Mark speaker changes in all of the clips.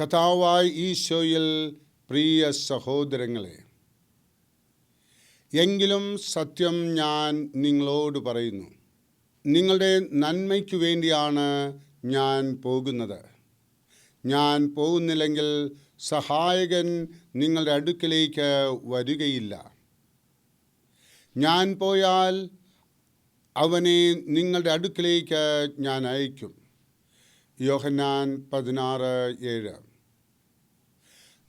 Speaker 1: കഥാവായ ഈശോയിൽ പ്രിയ സഹോദരങ്ങളെ എങ്കിലും സത്യം ഞാൻ നിങ്ങളോട് പറയുന്നു. നിങ്ങളുടെ നന്മയ്ക്ക് വേണ്ടിയാണ് ഞാൻ പോകുന്നത്. ഞാൻ പോകുന്നില്ലെങ്കിൽ സഹായകൻ നിങ്ങളുടെ അടുക്കലേക്ക് വരികയില്ല. ഞാൻ പോയാൽ അവനെ നിങ്ങളുടെ അടുക്കലേക്ക് ഞാൻ അയക്കും. യോഹന്നാൻ പതിനാറ് ഏഴ്.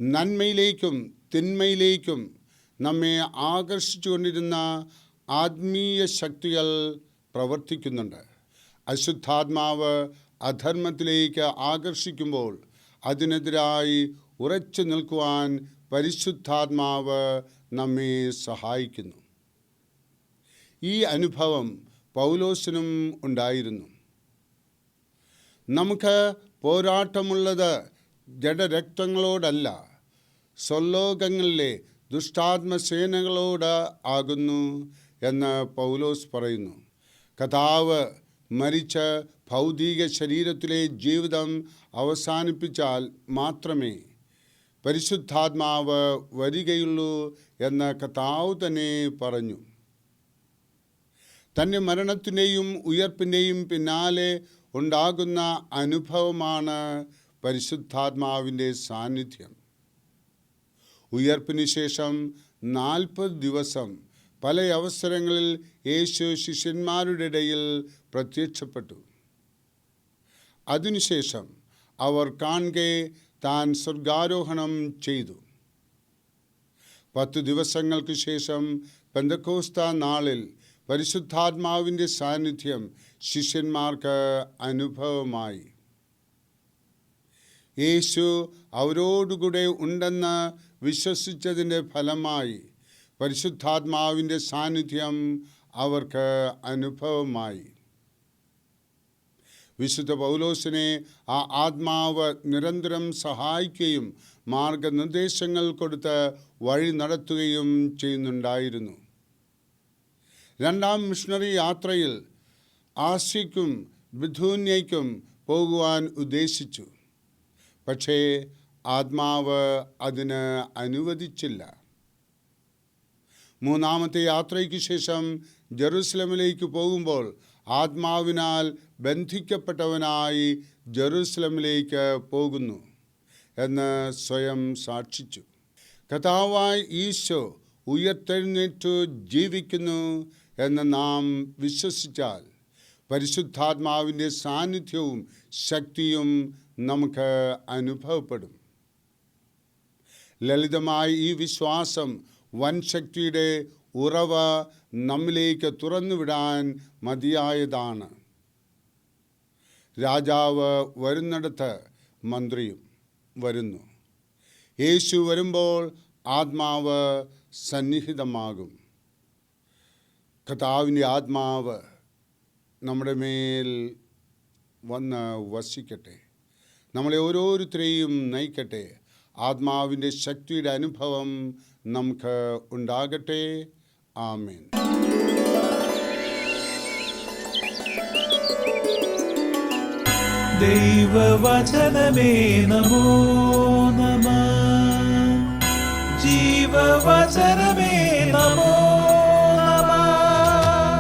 Speaker 1: നന്മയിലേക്കും തിന്മയിലേക്കും നമ്മെ ആകർഷിച്ചുകൊണ്ടിരുന്ന ആത്മീയ ശക്തികൾ പ്രവർത്തിക്കുന്നുണ്ട്. അശുദ്ധാത്മാവ് അധർമ്മത്തിലേക്ക് ആകർഷിക്കുമ്പോൾ അതിനെതിരായി ഉറച്ചു നിൽക്കുവാൻ പരിശുദ്ധാത്മാവ് നമ്മെ സഹായിക്കുന്നു. ഈ അനുഭവം പൗലോസിനും ഉണ്ടായിരുന്നു. നമുക്ക് പോരാട്ടമുള്ളത് ജഡരക്തങ്ങളോടല്ല സ്വലോകങ്ങളിലെ ദുഷ്ടാത്മസേനകളോട് ആകുന്നു എന്ന് പൗലോസ് പറയുന്നു. കഥാവ് മരിച്ച ഭൗതിക ശരീരത്തിലെ ജീവിതം അവസാനിപ്പിച്ചാൽ മാത്രമേ പരിശുദ്ധാത്മാവ് വരികയുള്ളൂ എന്ന് കഥാവ് തന്നെ പറഞ്ഞു. തന്റെ മരണത്തിന്റെയും ഉയർപ്പിന്റെയും പിന്നാലെ ഉണ്ടാകുന്ന അനുഭവമാണ് പരിശുദ്ധാത്മാവിന്റെ സാന്നിധ്യം. ഉയർപ്പിന് ശേഷം നാൽപ്പത് ദിവസം പല അവസരങ്ങളിൽ യേശു ശിഷ്യന്മാരുടെ ഇടയിൽ പ്രത്യക്ഷപ്പെട്ടു. അതിനുശേഷം അവർ കാണെ താൻ സ്വർഗാരോഹണം ചെയ്തു. പത്തു ദിവസങ്ങൾക്ക് ശേഷം പെന്തക്കോസ്ത നാളിൽ പരിശുദ്ധാത്മാവിന്റെ സാന്നിധ്യം ശിഷ്യന്മാർക്ക് അനുഭവമായി. യേശു അവരോടുകൂടെ ഉണ്ടെന്ന് വിശ്വസിച്ചതിന്റെ ഫലമായി പരിശുദ്ധാത്മാവിന്റെ സാന്നിധ്യം അവർക്ക് അനുഭവമായി. വിശുദ്ധ പൗലോസിനെ ആ ആത്മാവ് നിരന്തരം സഹായിക്കുകയും മാർഗനിർദ്ദേശങ്ങൾ കൊടുത്ത് വഴി നടത്തുകയും ചെയ്യുന്നുണ്ടായിരുന്നു. രണ്ടാം മിഷണറി യാത്രയിൽ ആസിക്കും ബിധൂന്യയ്ക്കും പോകുവാൻ ഉദ്ദേശിച്ചു. പക്ഷേ ആത്മാവ് അതിന് അനുവദിച്ചില്ല. മൂന്നാമത്തെ യാത്രയ്ക്ക് ശേഷം ജെറുസലമിലേക്ക് പോകുമ്പോൾ ആത്മാവിനാൽ ബന്ധിക്കപ്പെട്ടവനായി ജെറുസലമിലേക്ക് പോകുന്നു എന്ന് സ്വയം സാക്ഷിച്ചു. കഥാവായി ഈശോ ഉയർത്തെഴുന്നേറ്റു ജീവിക്കുന്നു എന്ന് നാം വിശ്വസിച്ചാൽ പരിശുദ്ധാത്മാവിന്റെ സാന്നിധ്യവും ശക്തിയും നമുക്ക് അനുഭവപ്പെടും. ലളിതമായ ഈ വിശ്വാസം വൻ ശക്തിയുടെ ഉറവ നമ്മിലേക്ക് തുറന്നുവിടാൻ മതിയായതാണ്. രാജാവ് വരുന്നിടത്ത് മന്ത്രിയും വരുന്നു. യേശു വരുമ്പോൾ ആത്മാവ് സന്നിഹിതമാകും. കഥാവിന്റെ ആത്മാവ് നമ്മുടെ മേൽ വന്ന് വസിക്കട്ടെ. നമ്മളെ ഓരോരുത്തരെയും നയിക്കട്ടെ. ആത്മാവിന്റെ ശക്തിയുടെ അനുഭവം നമുക്ക് ഉണ്ടാകട്ടെ. ആമേൻ.
Speaker 2: ദൈവവചനമേ നമോ നമ. ജീവവചനമേ